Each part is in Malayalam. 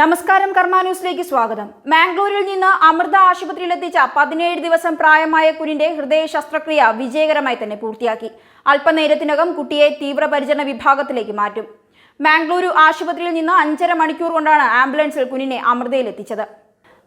നമസ്കാരം കർമ്മ ന്യൂസിലേക്ക് സ്വാഗതം. മാംഗ്ലൂരിൽ നിന്ന് അമൃത ആശുപത്രിയിലെത്തിച്ച പതിനേഴ് ദിവസം പ്രായമായ കുഞ്ഞിന്റെ ഹൃദയ ശസ്ത്രക്രിയ വിജയകരമായി തന്നെ പൂർത്തിയാക്കി. അല്പനേരത്തിനകം കുട്ടിയെ തീവ്രപരിചരണ വിഭാഗത്തിലേക്ക് മാറ്റും. മാംഗ്ലൂരു ആശുപത്രിയിൽ നിന്ന് അഞ്ചര മണിക്കൂർ കൊണ്ടാണ് ആംബുലൻസിൽ കുഞ്ഞിനെ അമൃതയിലെത്തിച്ചത്.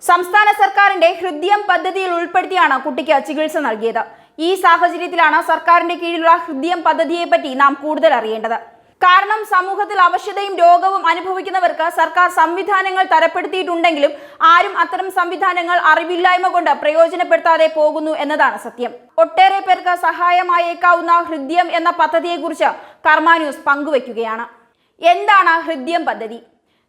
സംസ്ഥാന സർക്കാരിന്റെ ഹൃദ്യം പദ്ധതിയിൽ ഉൾപ്പെടുത്തിയാണ് കുട്ടിക്ക് ചികിത്സ നൽകിയത്. ഈ സാഹചര്യത്തിലാണ് സർക്കാരിന്റെ കീഴിലുള്ള ഹൃദ്യം പദ്ധതിയെപ്പറ്റി നാം കൂടുതൽ അറിയേണ്ടത്. കാരണം സമൂഹത്തിൽ അവശ്യതയും രോഗവും അനുഭവിക്കുന്നവർക്ക് സർക്കാർ സംവിധാനങ്ങൾ തരപ്പെടുത്തിയിട്ടുണ്ടെങ്കിലും ആരും അത്തരം സംവിധാനങ്ങൾ അറിവില്ലായ്മ കൊണ്ട് പ്രയോജനപ്പെടുത്താതെ പോകുന്നു എന്നതാണ് സത്യം. ഒട്ടേറെ പേർക്ക് സഹായമായേക്കാവുന്ന ഹൃദ്യം എന്ന പദ്ധതിയെക്കുറിച്ച് കർമാന്യൂസ് പങ്കുവയ്ക്കുകയാണ്. എന്താണ് ഹൃദ്യം പദ്ധതി?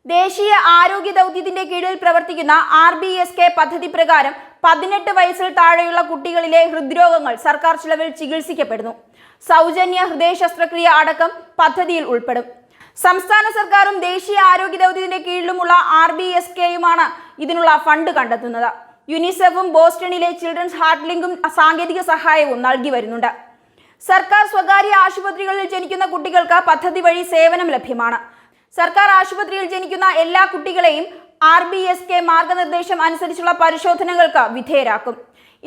ദേശീയ ആരോഗ്യ ദൗത്യത്തിന്റെ കീഴിൽ പ്രവർത്തിക്കുന്ന ആർ ബി എസ് കെ പദ്ധതി പ്രകാരം പതിനെട്ട് വയസ്സിൽ താഴെയുള്ള കുട്ടികളിലെ ഹൃദ്രോഗങ്ങൾ സർക്കാർ ചിലവിൽ ചികിത്സിക്കപ്പെടുന്നു. സൗജന്യ ഹൃദയ ശസ്ത്രക്രിയ അടക്കം പദ്ധതിയിൽ ഉൾപ്പെടും. സംസ്ഥാന സർക്കാരും ദേശീയ ആരോഗ്യ ദൗത്യത്തിന്റെ കീഴിലുമുള്ള ആർ ബി എസ് കെയുമാണ് ഇതിനുള്ള ഫണ്ട് കണ്ടെത്തുന്നത്. യുനിസെഫും ബോസ്റ്റണിലെ ചിൽഡ്രൻസ് ഹാർട്ട് ലിങ്കും സാങ്കേതിക സഹായവും നൽകി വരുന്നുണ്ട്. സർക്കാർ സ്വകാര്യ ആശുപത്രികളിൽ ജനിക്കുന്ന കുട്ടികൾക്ക് പദ്ധതി വഴി സേവനം ലഭ്യമാണ്. സർക്കാർ ആശുപത്രിയിൽ ജനിക്കുന്ന എല്ലാ കുട്ടികളെയും ആർ ബി എസ് കെ മാർഗനിർദ്ദേശം അനുസരിച്ചുള്ള പരിശോധനകൾക്ക് വിധേയരാക്കും.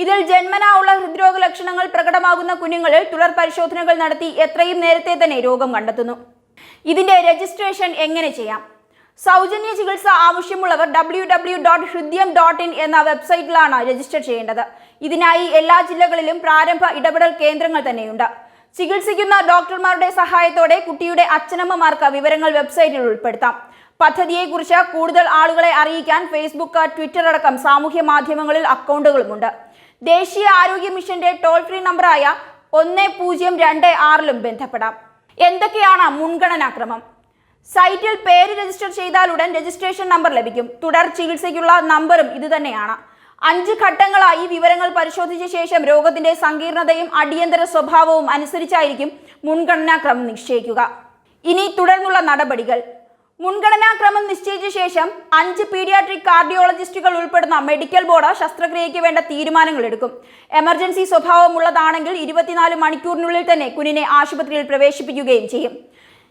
ഇതിൽ ജന്മനാ ഉള്ള ഹൃദ്രോഗ ലക്ഷണങ്ങൾ പ്രകടമാകുന്ന കുഞ്ഞുങ്ങളിൽ തുടർ പരിശോധനകൾ നടത്തി എത്രയും നേരത്തെ തന്നെ രോഗം കണ്ടെത്തുന്നു. ഇതിന്റെ രജിസ്ട്രേഷൻ എങ്ങനെ ചെയ്യാം? സൗജന്യ ചികിത്സ ആവശ്യമുള്ളവർ W W dot Hridyam dot in എന്ന വെബ്സൈറ്റിലാണ് രജിസ്റ്റർ ചെയ്യേണ്ടത്. ഇതിനായി എല്ലാ ജില്ലകളിലും പ്രാരംഭ ഇടപെടൽ കേന്ദ്രങ്ങൾ തന്നെയുണ്ട്. ചികിത്സിക്കുന്ന ഡോക്ടർമാരുടെ സഹായത്തോടെ കുട്ടിയുടെ അച്ഛനമ്മമാർക്ക് വിവരങ്ങൾ വെബ്സൈറ്റിൽ ഉൾപ്പെടുത്താം. പദ്ധതിയെക്കുറിച്ച് കൂടുതൽ ആളുകളെ അറിയിക്കാൻ ഫേസ്ബുക്ക് ട്വിറ്റർ അടക്കം സാമൂഹ്യ മാധ്യമങ്ങളിൽ അക്കൗണ്ടുകളുമുണ്ട്. ദേശീയ ആരോഗ്യ മിഷന്റെ ടോൾ ഫ്രീ നമ്പറായ ഒന്ന് പൂജ്യം രണ്ട് ആറിലും ബന്ധപ്പെടാം. എന്തൊക്കെയാണ് മുൻഗണനാക്രമം സൈറ്റിൽ പേര് രജിസ്റ്റർ ചെയ്താൽ ഉടൻ രജിസ്ട്രേഷൻ നമ്പർ ലഭിക്കും. തുടർ ചികിത്സയ്ക്കുള്ള നമ്പറും ഇതുതന്നെയാണ്. അഞ്ച് ഘട്ടങ്ങളായി വിവരങ്ങൾ പരിശോധിച്ച ശേഷം രോഗത്തിന്റെ സങ്കീർണതയും അടിയന്തര സ്വഭാവവും അനുസരിച്ചായിരിക്കും മുൻഗണനാക്രമം നിശ്ചയിക്കുക. ഇനി തുടർന്നുള്ള നടപടികൾ. മുൻഗണനാക്രമം നിശ്ചയിച്ച ശേഷം അഞ്ച് പീഡിയാട്രിക് കാർഡിയോളജിസ്റ്റുകൾ ഉൾപ്പെടുന്ന മെഡിക്കൽ ബോർഡ് ശസ്ത്രക്രിയയ്ക്ക് വേണ്ട തീരുമാനങ്ങൾ എടുക്കും. എമർജൻസി സ്വഭാവമുള്ളതാണെങ്കിൽ ഇരുപത്തിനാല് മണിക്കൂറിനുള്ളിൽ തന്നെ കുഞ്ഞിനെ ആശുപത്രിയിൽ പ്രവേശിപ്പിക്കുകയും ചെയ്യും.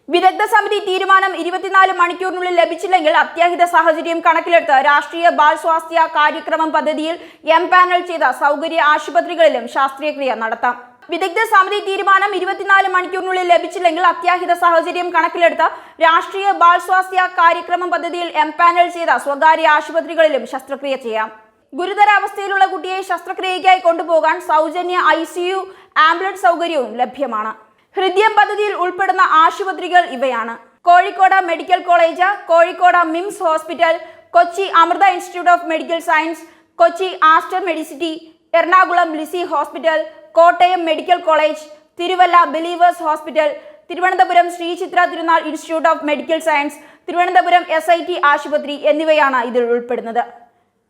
വിദഗ്ധ സമിതി തീരുമാനം ഇരുപത്തിനാല് മണിക്കൂറിനുള്ളിൽ ലഭിച്ചില്ലെങ്കിൽ അത്യാഹിത സാഹചര്യം കണക്കിലെടുത്ത് രാഷ്ട്രീയ ബാൽ സ്വാസ്ഥ്യ കാര്യക്രമം പദ്ധതിയിൽ എം പാനൽ ചെയ്ത സൗകര്യ ആശുപത്രികളിലും ശാസ്ത്രീയക്രിയ നടത്താം. വിദഗ്ധ സമിതി തീരുമാനം ഇരുപത്തിനാല് മണിക്കൂറിനുള്ളിൽ ലഭിച്ചില്ലെങ്കിൽ അത്യാഹിത സാഹചര്യം കണക്കിലെടുത്ത രാഷ്ട്രീയ ബാൽ സ്വാസ്ഥ്യ കാര്യക്രമം പദ്ധതിയിൽ എംപാനൽ ചെയ്ത സ്വകാര്യ ആശുപത്രികളിലും ശസ്ത്രക്രിയ ചെയ്യാം. ഗുരുതര അവസ്ഥയിലുള്ള കുട്ടിയെ ശസ്ത്രക്രിയയ്ക്കായി കൊണ്ടുപോകാൻ സൗജന്യ ഐ സി യു ആംബുലൻസ് സൗകര്യവും ലഭ്യമാണ്. ഹൃദയം പദ്ധതിയിൽ ഉൾപ്പെടുന്ന ആശുപത്രികൾ ഇവയാണ്. Kozhikode medical college Kozhikode MIMS hospital Kochi Amrita institute of medical science Kochi Aster Medicity Ernakulam Lisie hospital Kottayam medical college Thiruvalla Believers hospital Thiruvananthapuram Sree Chitra Thirunal institute of medical science Thiruvananthapuram S ആശുപത്രി എന്നിവയാണ് ഇതിൽ ഉൾപ്പെടുന്നത്.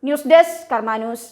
News desk Karma news.